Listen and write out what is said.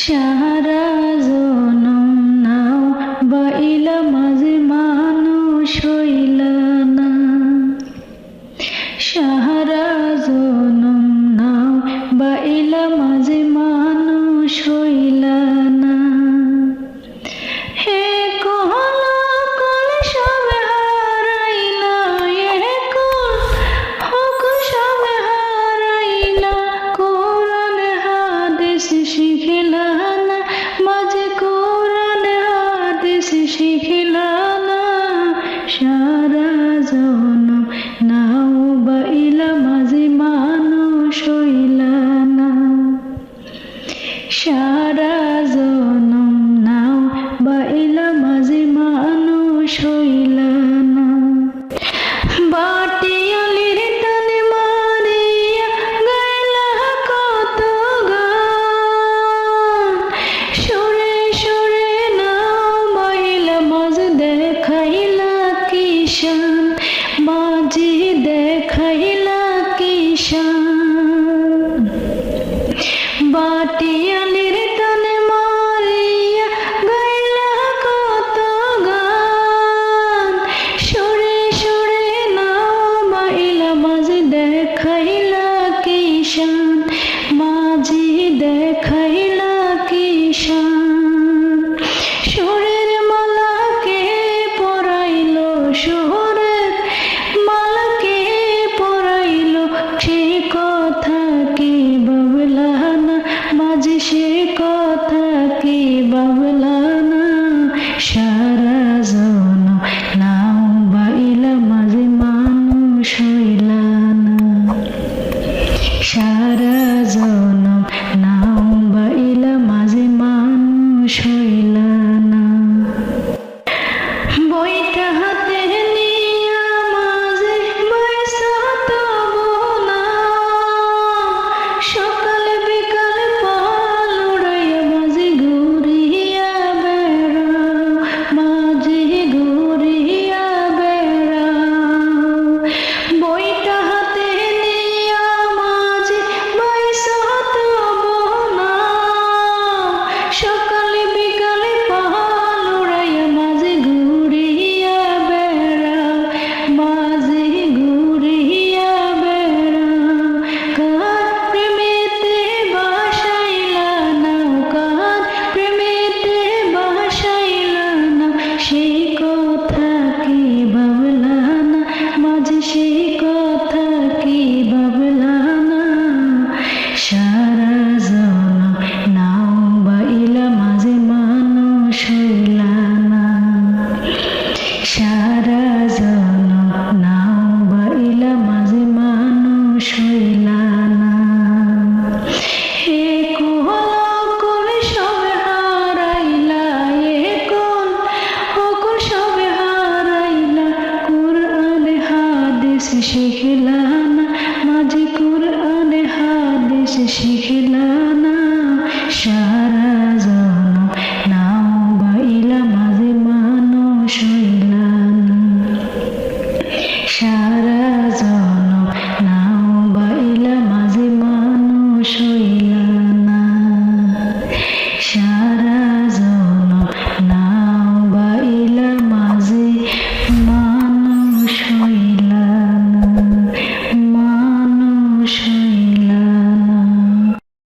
সারা জনম নাও বাইলা মাঝে মানুষ হইলা না। সাহারা ثم إلى salvation. সারা জন নাও বাইলা মাঝে মানুষ হইলা না সারা জন বাবলানা মাঝে সে কথা কি বাবলানা? সারা জনম নাও বাইলা মাঝে মানুষ হইলানা। সারা ঠিকানা সারা জন নাও বাইলা মাঝে মানুষ সারা